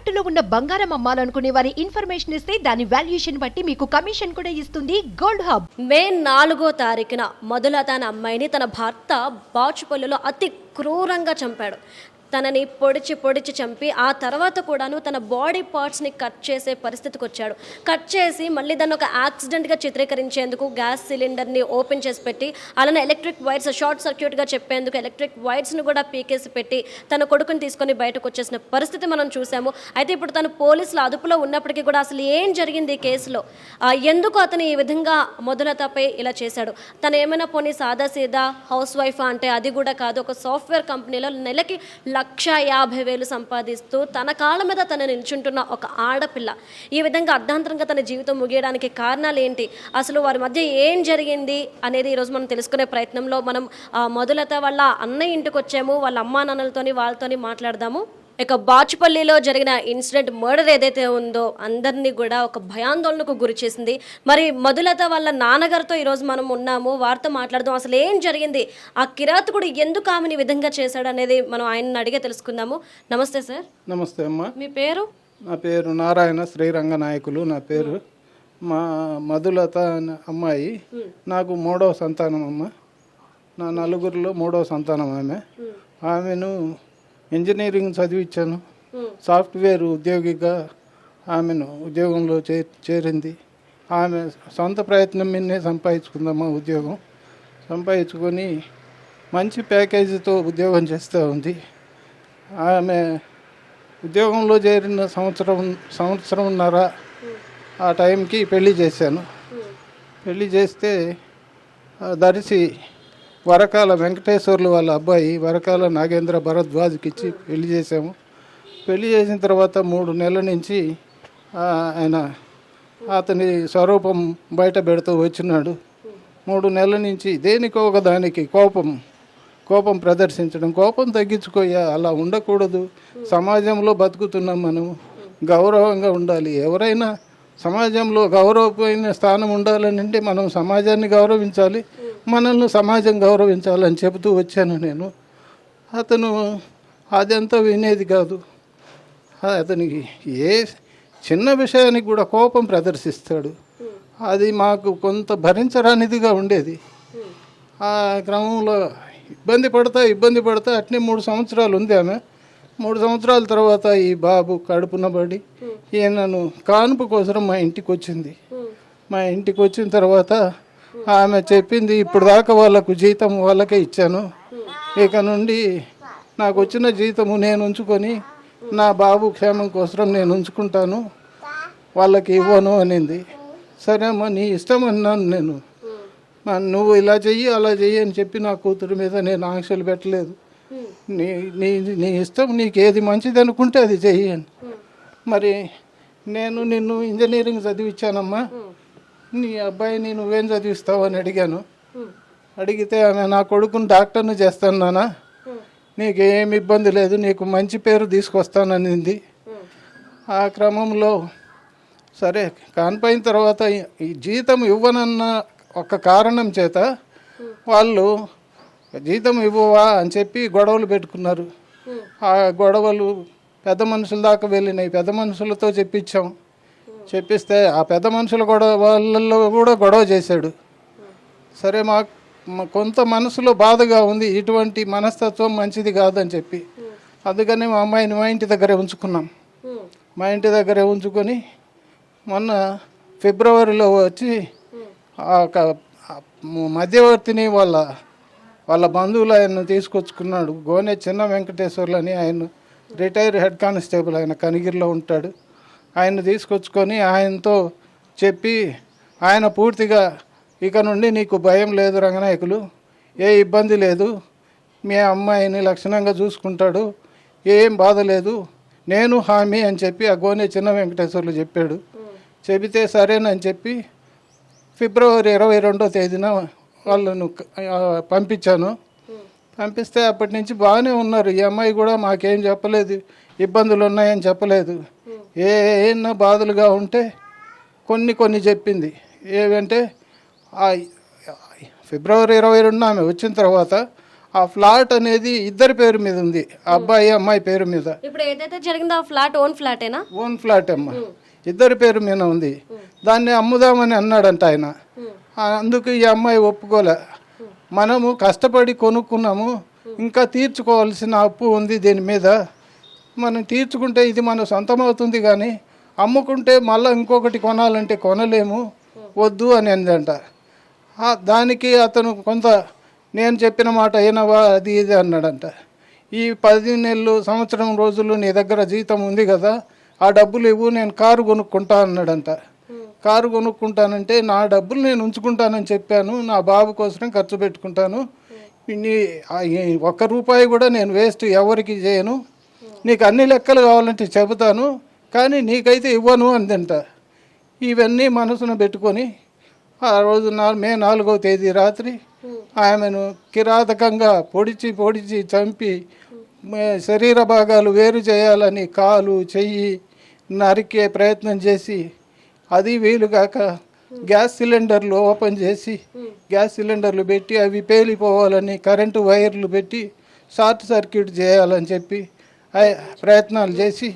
తాకట్టులో ఉన్న బంగారం అమ్మాలనుకునే వారి ఇన్ఫర్మేషన్ ఇస్తే దాని వాల్యుయేషన్ బట్టి మీకు కమిషన్ కూడా ఇస్తుంది గోల్డ్ హబ్. మే నాలుగో తారీఖున మొదలత తన అమ్మాయిని తన భర్త బాచుపల్లిలో అతి క్రూరంగా చంపాడు. తనని పొడిచి పొడిచి చంపి ఆ తర్వాత కూడాను తన బాడీ పార్ట్స్ని కట్ చేసే పరిస్థితికి వచ్చాడు. కట్ చేసి మళ్ళీ దాన్ని ఒక యాక్సిడెంట్గా చిత్రీకరించేందుకు గ్యాస్ సిలిండర్ని ఓపెన్ చేసి పెట్టి అలానే ఎలక్ట్రిక్ వైర్స్ షార్ట్ సర్క్యూట్గా చెప్పేందుకు ఎలక్ట్రిక్ వైర్స్ని కూడా పీకేసి పెట్టి తన కొడుకుని తీసుకొని బయటకు వచ్చేసిన పరిస్థితి మనం చూసాము. అయితే ఇప్పుడు తను పోలీసుల అదుపులో ఉన్నప్పటికీ కూడా అసలు ఏం జరిగింది ఈ కేసులో? ఎందుకు అతను ఈ విధంగా మొదలతపై ఇలా చేశాడు? తను ఏమైనా పోనీ సాదా సీదా హౌస్ వైఫ్ అంటే అది కూడా కాదు ఒక సాఫ్ట్వేర్ కంపెనీలో నెలకి లక్ష యాభై వేలు సంపాదిస్తూ తన కాళ్ళ మీద తను నిల్చుంటున్న ఒక ఆడపిల్ల. ఈ విధంగా అర్ధాంతరంగా తన జీవితం ముగియడానికి కారణాలు ఏంటి అసలు వారి మధ్య ఏం జరిగింది అనేది ఈరోజు మనం తెలుసుకునే ప్రయత్నంలో మనం మొదలత వాళ్ళ అన్నయ్య ఇంటికి వచ్చాము వాళ్ళ అమ్మా నాన్నలతోని వాళ్ళతోని మాట్లాడదాము. ఇక బాచుపల్లిలో జరిగిన ఇన్సిడెంట్ మర్డర్ ఏదైతే ఉందో అందరినీ కూడా ఒక భయాందోళనకు గురి చేసింది. మరి మధులత వాళ్ళ నాన్నగారితో ఈరోజు మనం ఉన్నాము వారితో మాట్లాడదాం. అసలు ఏం జరిగింది? ఆ కిరాతకుడు ఎందుకు ఆమెను విధంగా చేశాడు అనేది మనం ఆయనను అడిగే తెలుసుకుందాము. నమస్తే సార్. నమస్తే అమ్మ. మీ పేరు? నా పేరు నారాయణ శ్రీరంగ నాయకులు. నా పేరు మా మధులత అమ్మాయి. నాకు మూడవ సంతానం అమ్మ. నా నలుగురిలో మూడవ సంతానం ఆమె. ఆమెను ఇంజనీరింగ్ చదివించాను సాఫ్ట్వేర్ ఉద్యోగిగా ఆమెను ఉద్యోగంలో చే చేరింది. ఆమె సొంత ప్రయత్నం మీదనే సంపాదించుకుందమ్మా ఉద్యోగం. సంపాదించుకొని మంచి ప్యాకేజీతో ఉద్యోగం చేస్తూ ఉంది. ఆమె ఉద్యోగంలో చేరిన సంవత్సరం సంవత్సరంన్నర ఆ టైంకి పెళ్ళి చేశాను. పెళ్ళి చేస్తే ఆ దర్శి వరకాల వెంకటేశ్వర్లు వాళ్ళ అబ్బాయి వరకాల నాగేంద్ర భరద్వాజ్కి ఇచ్చి పెళ్ళి చేసాము పెళ్ళి చేసిన తర్వాత మూడు నెలల నుంచి ఆయన అతని స్వరూపం బయట పెడుతూ వచ్చినాడు. మూడు నెలల నుంచి దేనికో ఒక దానికి కోపం కోపం ప్రదర్శించడం కోపం తగ్గించుకోయా అలా ఉండకూడదు. సమాజంలో బతుకుతున్నాం మనం గౌరవంగా ఉండాలి. ఎవరైనా సమాజంలో గౌరవమైన స్థానం ఉండాలని అంటే మనం సమాజాన్ని గౌరవించాలి. మనల్ని సమాజం గౌరవించాలని చెబుతూ వచ్చాను నేను. అతను అదంతా వినేది కాదు. అతనికి ఏ చిన్న విషయానికి కూడా కోపం ప్రదర్శిస్తాడు. అది మాకు కొంత భరించరానిదిగా ఉండేది. ఆ క్రమంలో ఇబ్బంది పడతా ఇబ్బంది పడతా అట్నే మూడు సంవత్సరాలు ఉంది ఆమె. మూడు సంవత్సరాల తర్వాత ఈ బాబు కడుపున పడి ఈయనను కానుపు కోసం మా ఇంటికి వచ్చింది మా ఇంటికి వచ్చిన తర్వాత ఆమె చెప్పింది ఇప్పుడు దాకా వాళ్ళకు జీతం వాళ్ళకే ఇచ్చాను. ఇక నుండి నాకు వచ్చిన జీతము నేను ఉంచుకొని నా బాబు క్షేమం కోసం నేను ఉంచుకుంటాను. వాళ్ళకి ఇవ్వను అనింది. సరే అమ్మా నీ ఇష్టం అన్నాను నేను. నువ్వు ఇలా చెయ్యి అలా చెయ్యి అని చెప్పి నా కూతురు మీద నేను ఆంక్షలు పెట్టలేదు. నీ నీ నీ ఇష్టం నీకు ఏది మంచిది అనుకుంటే అది చెయ్యి అని. మరి నేను నిన్ను ఇంజనీరింగ్ చదివించానమ్మా నీ అబ్బాయిని నువ్వేం చదివిస్తావు అని అడిగాను. అడిగితే ఆమె నా కొడుకుని డాక్టర్ని చేస్తాను నాన్న. నీకు ఏమి ఇబ్బంది లేదు నీకు మంచి పేరు తీసుకొస్తాననింది. ఆ క్రమంలో సరే కానిపోయిన తర్వాత ఈ జీతం ఇవ్వనన్న ఒక కారణం చేత వాళ్ళు జీతం ఇవ్వవా? అని చెప్పి గొడవలు పెట్టుకున్నారు. ఆ గొడవలు పెద్ద మనుషుల దాకా వెళ్ళినాయి. పెద్ద మనుషులతో చెప్పించాం. చెప్పిస్తే ఆ పెద్ద మనుషులు గొడవ వాళ్ళల్లో కూడా గొడవ చేశాడు. సరే మా కొంత మనసులో బాధగా ఉంది ఇటువంటి మనస్తత్వం మంచిది కాదని చెప్పి. అందుకని మా అమ్మాయిని మా ఇంటి దగ్గరే ఉంచుకున్నాం. మా ఇంటి దగ్గరే ఉంచుకొని మొన్న ఫిబ్రవరిలో వచ్చి ఆ మధ్యవర్తిని వాళ్ళ వాళ్ళ బంధువులు ఆయన తీసుకొచ్చుకున్నాడు. గోనె చిన్న వెంకటేశ్వర్లని ఆయన రిటైర్ హెడ్ కానిస్టేబుల్ ఆయన కనిగిరిలో ఉంటాడు. ఆయన తీసుకొచ్చుకొని ఆయనతో చెప్పి ఆయన పూర్తిగా ఇక నుండి నీకు భయం లేదు రంగనాయకులు ఏ ఇబ్బంది లేదు. మీ అమ్మాయిని లక్షణంగా చూసుకుంటాడు ఏం బాధ లేదు. నేను హామీ అని చెప్పి ఆ గోనే చిన్న వెంకటేశ్వర్లు చెప్పాడు. చెబితే సరేనని చెప్పి ఫిబ్రవరి ఇరవై రెండో తేదీన వాళ్ళను పంపించాను. పంపిస్తే అప్పటి నుంచి బాగానే ఉన్నారు. ఈ అమ్మాయి కూడా మాకేం చెప్పలేదు ఇబ్బందులు ఉన్నాయని చెప్పలేదు. ఏ ఏమన్నా బాధలుగా ఉంటే కొన్ని కొన్ని చెప్పింది. ఏవంటే ఆ ఫిబ్రవరి ఇరవై రెండున ఆమె వచ్చిన తర్వాత ఆ ఫ్లాట్ అనేది ఇద్దరి పేరు మీద ఉంది. అబ్బాయి అమ్మాయి పేరు మీద. ఇప్పుడు ఏదైతే జరిగిందో ఆ ఫ్లాట్ ఓన్ ఫ్లాటేనా? ఓన్ ఫ్లాట్ అమ్మ ఇద్దరి పేరు మీద ఉంది. దాన్ని అమ్ముదామని అన్నాడంట ఆయన. అందుకు ఈ అమ్మాయి ఒప్పుకోలే. మనము కష్టపడి కొనుక్కున్నాము. ఇంకా తీర్చుకోవాల్సిన అప్పు ఉంది దీని మీద. మనం తీర్చుకుంటే ఇది మన సొంతం అవుతుంది కానీ అమ్ముకుంటే మళ్ళీ ఇంకొకటి కొనాలంటే కొనలేము వద్దు అని అందంట. దానికి అతను కొంత నేను చెప్పిన మాట అయినవా అది ఇది అన్నాడంట. ఈ పది నెలలు సంవత్సరం రోజులు నీ దగ్గర జీతం ఉంది కదా ఆ డబ్బులు ఇవ్వు నేను కారు కొనుక్కుంటా అన్నాడంట. కారు కొనుక్కుంటానంటే నా డబ్బులు నేను ఉంచుకుంటానని చెప్పాను నా బాబు కోసం ఖర్చు పెట్టుకుంటాను. నీ ఒక్క రూపాయి కూడా నేను వేస్ట్ ఎవరికి చేయను. నీకు అన్ని లెక్కలు కావాలంటే చెబుతాను కానీ నీకైతే ఇవ్వను అందంట. ఇవన్నీ మనసును పెట్టుకొని ఆ రోజు మే నాలుగవ తేదీ రాత్రి ఆమెను కిరాతకంగా పొడిచి పొడిచి చంపి శరీర భాగాలు వేరు చేయాలని కాలు చెయ్యి నరికే ప్రయత్నం చేసి అది వీలుగాక గ్యాస్ సిలిండర్లు ఓపెన్ చేసి గ్యాస్ సిలిండర్లు పెట్టి అవి పేలిపోవాలని కరెంటు వైర్లు పెట్టి షార్ట్ సర్క్యూట్ చేయాలని చెప్పి ప్రయత్నాలు చేసి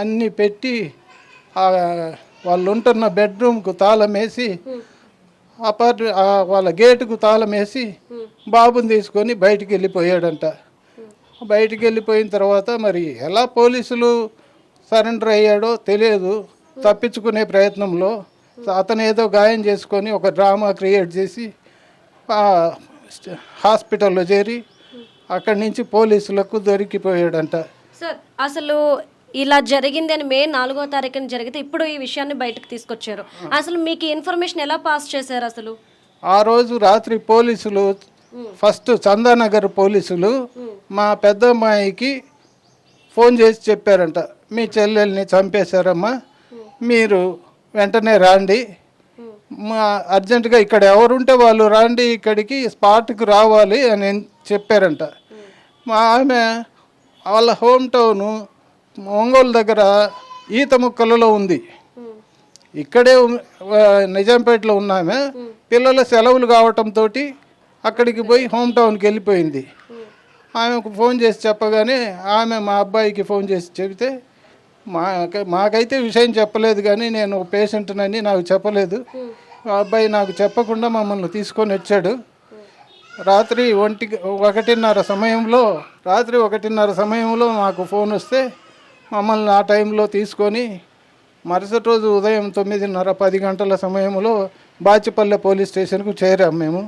అన్నీ పెట్టి వాళ్ళు ఉంటున్న బెడ్రూమ్కు తాళం వేసి అపార్ట్ ఆ వాళ్ళ గేటుకు తాళం వేసి బాబుని తీసుకొని బయటికి వెళ్ళిపోయాడంట. బయటికి వెళ్ళిపోయిన తర్వాత మరి ఎలా పోలీసులు సరెండర్ అయ్యాడో తెలియదు. తప్పించుకునే ప్రయత్నంలో అతను ఏదో గాయం చేసుకొని ఒక డ్రామా క్రియేట్ చేసి హాస్పిటల్లో చేరి అక్కడి నుంచి పోలీసులకు దొరికిపోయాడంట. సార్ అసలు ఇలా జరిగింది అని మే నాలుగో తారీఖున జరిగితే ఇప్పుడు ఈ విషయాన్ని బయటకు తీసుకొచ్చారు. అసలు మీకు ఇన్ఫర్మేషన్ ఎలా పాస్ చేశారు అసలు? ఆ రోజు రాత్రి పోలీసులు ఫస్ట్ చందానగర్ పోలీసులు మా పెద్ద అమ్మాయికి ఫోన్ చేసి చెప్పారంట మీ చెల్లెల్ని చంపేశారమ్మా మీరు వెంటనే రాండి. మా అర్జెంటుగా ఇక్కడ ఎవరుంటే వాళ్ళు రాండి ఇక్కడికి స్పాట్కి రావాలి అని చెప్పారంట. మా ఆమె వాళ్ళ హోమ్ టౌను ఒంగోలు దగ్గర ఈత ముక్కలలో ఉంది. ఇక్కడే నిజాంపేటలో ఉన్నామే. పిల్లల సెలవులు కావటంతో అక్కడికి పోయి హోమ్ టౌన్కి వెళ్ళిపోయింది. ఆమెకు ఫోన్ చేసి చెప్పగానే ఆమె మా అబ్బాయికి ఫోన్ చేసి చెబితే మా మాకైతే విషయం చెప్పలేదు కానీ నేను పేషెంట్నని నాకు చెప్పలేదు. మా అబ్బాయి నాకు చెప్పకుండా మమ్మల్ని తీసుకొని వచ్చాడు. రాత్రి ఒంటి ఒకటిన్నర సమయంలో రాత్రి ఒకటిన్నర సమయంలో మాకు ఫోన్ వస్తే మమ్మల్ని ఆ టైంలో తీసుకొని మరుసటి రోజు ఉదయం తొమ్మిదిన్నర పది గంటల సమయంలో బాచిపల్లె పోలీస్ స్టేషన్కు చేరాం మేము.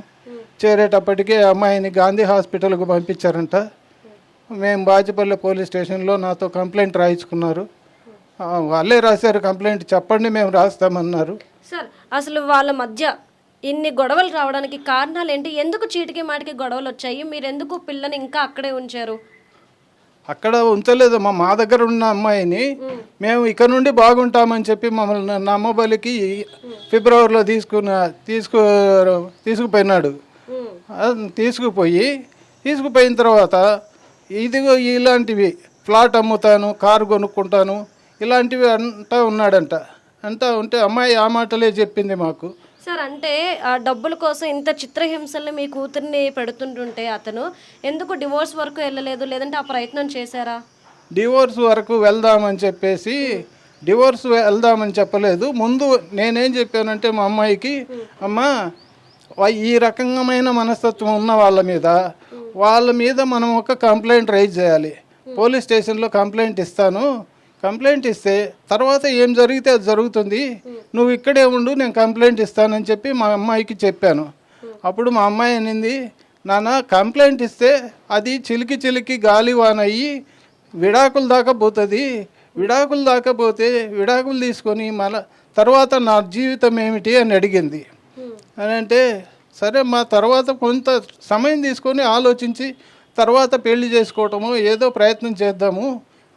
చేరేటప్పటికే అమ్మాయిని గాంధీ హాస్పిటల్కు పంపించారంట. మేము బాచిపల్లె పోలీస్ స్టేషన్లో నాతో కంప్లైంట్ రాయించుకున్నారు. వాళ్ళే రాశారు కంప్లైంట్ చెప్పండి మేము రాస్తామన్నారు. సార్ అసలు వాళ్ళ మధ్య ఇన్ని గొడవలు రావడానికి కారణాలు ఏంటి ఎందుకు చీటికి మాటికి గొడవలు వచ్చాయి? మీరు ఎందుకు పిల్లని ఇంకా అక్కడే ఉంచారు? అక్కడ ఉంచలేదమ్మా మా దగ్గర ఉన్న అమ్మాయిని మేము ఇక్కడ నుండి బాగుంటామని చెప్పి మమ్మల్ని నమ్మబలికి ఫిబ్రవరిలో తీసుకున్న తీసుకు తీసుకుపోయినాడు. తీసుకుపోయి తీసుకుపోయిన తర్వాత ఇదిగో ఇలాంటివి ఫ్లాట్ అమ్ముతాను కారు కొనుక్కుంటాను ఇలాంటివి అంటా ఉన్నాడంట. అంటా ఉంటే అమ్మాయి ఆ మాటలే చెప్పింది మాకు. సార్ అంటే ఆ డబ్బుల కోసం ఇంత చిత్రహింసల్ని మీ కూతుర్ని పెడుతుంటుంటే అతను ఎందుకు డివోర్స్ వరకు వెళ్ళలేదు? లేదంటే ఆ ప్రయత్నం చేశారా? డివోర్స్ వరకు వెళ్దామని చెప్పేసి డివోర్స్ వెళ్దామని చెప్పలేదు. ముందు నేనేం చెప్పానంటే మా అమ్మాయికి అమ్మా ఈ రకమైన మనస్తత్వం ఉన్న వాళ్ళ మీద వాళ్ళ మీద మనం ఒక కంప్లైంట్ రైజ్ చేయాలి. పోలీస్ స్టేషన్లో కంప్లైంట్ ఇస్తాను. కంప్లైంట్ ఇస్తే తర్వాత ఏం జరిగితే అది జరుగుతుంది. నువ్వు ఇక్కడే ఉండు నేను కంప్లైంట్ ఇస్తానని చెప్పి మా అమ్మాయికి చెప్పాను. అప్పుడు మా అమ్మాయి అనింది నాన్న కంప్లైంట్ ఇస్తే అది చిలికి చిలికి గాలి వానయ్యి విడాకులు దాకా పోతుంది. విడాకులు దాకా పోతే విడాకులు తీసుకొని మళ్ళా తర్వాత నా జీవితం ఏమిటి? అని అడిగింది. అని అంటే సరే మా తర్వాత కొంత సమయం తీసుకొని ఆలోచించి తర్వాత పెళ్ళి చేసుకోవటము ఏదో ప్రయత్నం చేద్దాము.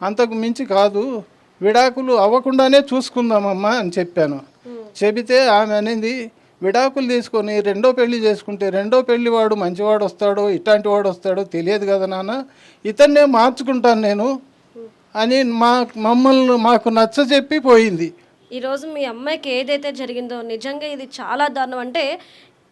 అంతకు మించి కాదు విడాకులు అవ్వకుండానే చూసుకుందామమ్మా అని చెప్పాను. చెబితే ఆమె అనేది విడాకులు తీసుకొని రెండో పెళ్ళి చేసుకుంటే రెండో పెళ్ళి వాడు మంచివాడు వస్తాడో ఇట్లాంటి వాడు వస్తాడో తెలియదు కదా నాన్న. ఇతన్నే మార్చుకుంటాను నేను అని మా మమ్మల్ని మాకు నచ్చ చెప్పి పోయింది. ఈరోజు మీ అమ్మాయికి ఏదైతే జరిగిందో నిజంగా ఇది చాలా దారుణం. అంటే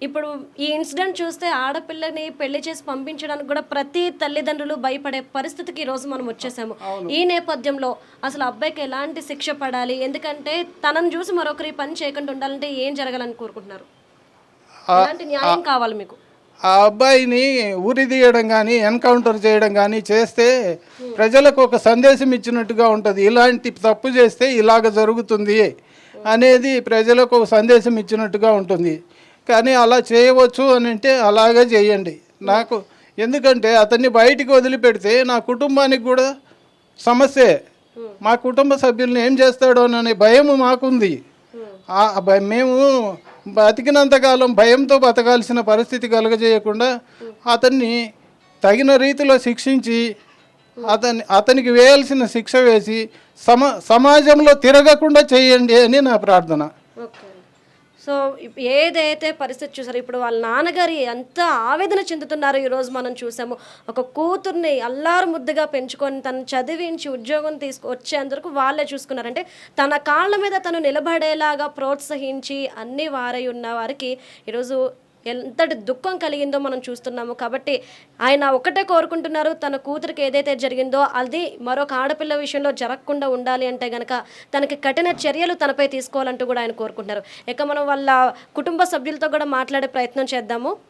ఇప్పుడు ఈ ఇన్సిడెంట్ చూస్తే ఆడపిల్లని పెళ్ళి చేసి పంపించడానికి కూడా ప్రతి తల్లిదండ్రులు భయపడే పరిస్థితికి ఈ రోజు మనం వచ్చేసాము. ఈ నేపథ్యంలో అసలు అబ్బాయికి ఎలాంటి శిక్ష పడాలి? ఎందుకంటే తనను చూసి మరొకరి పని చేయకుండా ఉండాలంటే ఏం జరగాలని కోరుకుంటున్నారు? ఎలాంటి న్యాయం కావాలి మీకు? ఆ అబ్బాయిని ఉరి తీయడం కానీ ఎన్కౌంటర్ చేయడం కానీ చేస్తే ప్రజలకు ఒక సందేశం ఇచ్చినట్టుగా ఉంటుంది. ఇలాంటి తప్పు చేస్తే ఇలాగ జరుగుతుంది అనేది ప్రజలకు ఒక సందేశం ఇచ్చినట్టుగా ఉంటుంది. కానీ అలా చేయవచ్చు అని అంటే అలాగే చేయండి. నాకు ఎందుకంటే అతన్ని బయటికి వదిలిపెడితే నా కుటుంబానికి కూడా సమస్యే. మా కుటుంబ సభ్యుల్ని ఏం చేస్తాడో అనే భయం మాకుంది. మేము బతికినంతకాలం భయంతో బతకాల్సిన పరిస్థితి కలుగజేయకుండా అతన్ని తగిన రీతిలో శిక్షించి అతన్ని అతనికి వేయాల్సిన శిక్ష వేసి సమ సమాజంలో తిరగకుండా చేయండి అని నా ప్రార్థన. ఓకే. సో ఏదైతే పరిస్థితి చూసారో ఇప్పుడు వాళ్ళ నాన్నగారి ఎంత ఆవేదన చెందుతున్నారో ఈరోజు మనం చూసాము. ఒక కూతుర్ని అల్లారు ముద్దుగా పెంచుకొని తను చదివించి ఉద్యోగం తీసుకొచ్చేందుకు వాళ్ళే చూసుకున్నారంటే తన కాళ్ళ మీద తను నిలబడేలాగా ప్రోత్సహించి అన్ని వారై ఉన్న వారికి ఈరోజు ఎంతటి దుఃఖం కలిగిందో మనం చూస్తున్నాము. కాబట్టి ఆయన ఒకటే కోరుకుంటున్నారు తన కూతురికి ఏదైతే జరిగిందో అది మరొక ఆడపిల్ల విషయంలో జరగకుండా ఉండాలి అంటే గనక తనకి కఠిన చర్యలు తనపై తీసుకోవాలంటూ కూడా ఆయన కోరుకుంటున్నారు. ఇక మనం వాళ్ళ కుటుంబ సభ్యులతో కూడా మాట్లాడే ప్రయత్నం చేద్దాము.